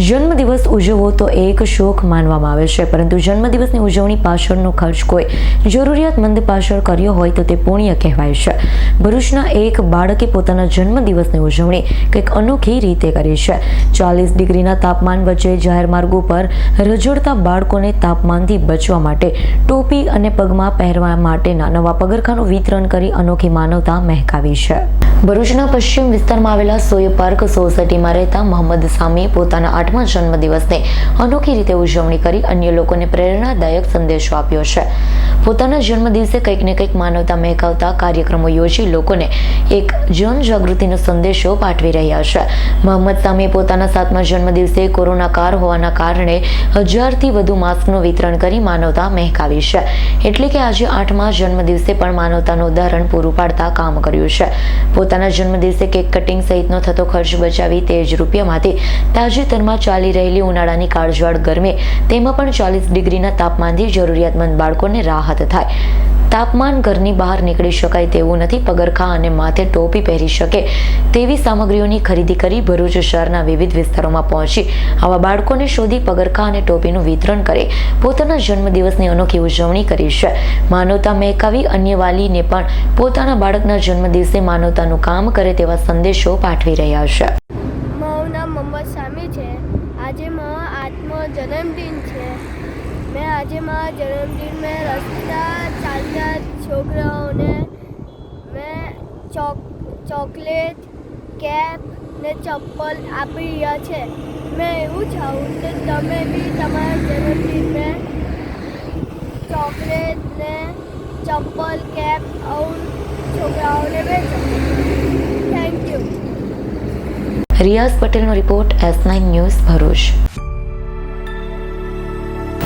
જન્મદિવસ ઉજવવો તો એક શોખ માનવામાં આવે છે, પરંતુ જન્મદિવસની ઉજવણી પાછળનો ખર્ચ કોઈ જરૂરિયાતમંદ પાછળ કર્યો હોય તો તે પુણ્ય કહેવાય છે. ભરૂચના એક બાળકે પોતાના જન્મદિવસની ઉજવણી કંઈક અનોખી રીતે કરી છે. ચાલીસ ડિગ્રીના તાપમાન વચ્ચે જાહેર માર્ગો પર રજડતા બાળકોને તાપમાનથી બચવા માટે ટોપી અને પગમાં પહેરવા માટેના નવા પગરખાનું વિતરણ કરી અનોખી માનવતા મહેકાવી છે. ભરૂચના પશ્ચિમ વિસ્તારમાં આવેલા સોય પાર્ક સોસાયટીમાં રહેતા મોહમ્મદ સામી પોતાના આઠમા જન્મદિવસને અનોખી રીતે ઉજવણી કરી અન્ય લોકોને પ્રેરણાદાયક સંદેશો આપ્યો છે. પોતાના જન્મદિવસે કંઈક ને કંઈક માનવતા મહેકાવતા કાર્યક્રમો યોજી લોકોને એક જનજાગૃતિનો સંદેશો પાઠવી રહ્યા છે. મોહમ્મદ સામીએ પોતાના સાતમા જન્મદિવસે કોરોના કાર હોવાના કારણે હજારથી વધુ માસ્કનું વિતરણ કરી માનવતા મહેકાવી છે. એટલે કે આજે આઠમા જન્મદિવસે પણ માનવતાનું ઉદાહરણ પૂરું પાડતા કામ કર્યું છે. પોતાના જન્મદિવસે કેક કટિંગ સહિતનો થતો ખર્ચ બચાવી તે જ રૂપિયામાંથી તાજેતરમાં ચાલી રહેલી ઉનાળાની કાળઝાળ ગરમી તેમાં પણ ચાલીસ ડિગ્રીના તાપમાનથી જરૂરિયાતમંદ બાળકોને રાહત થાય. તાપમાન ઘરની બહાર નીકળી શકાય તેવું નથી. પગરખા અને માથે ટોપી પહેરી શકે તેવી સામગ્રીઓની ખરીદી કરી ભરૂચ શહેરના વિવિધ વિસ્તારોમાં પહોંચી. આવા બાળકોને શોધી પગરખા અને ટોપીનું વિતરણ કરી. પોતાના જન્મદિવસની અનોખી ઉજવણી કરી છે. માનવતા મહેકાવી અન્ય વાલીને પણ પોતાના બાળકના જન્મદિવસે માનવતાનું કામ કરે તેવા સંદેશો પાઠવી રહ્યા છે. મારું નામ મોહમ્મદ સામી છે. આજે મારો આઠમો જન્મદિન છે. મેં આજે મારા જન્મદિન મેં રસ્તા ચાલતા છોકરાઓને મેં ચોક, ચોકલેટ, કેપ ને ચપ્પલ આપી રહ્યા છે. મેં એવું ચાહું કે તમે બી તમારા જન્મદિનને ચોકલેટ ને ચપ્પલ, કેપ આવું છોકરાઓને વેચો. થેન્ક યુ રિયાઝ પટેલનો report S nine news Bharuch.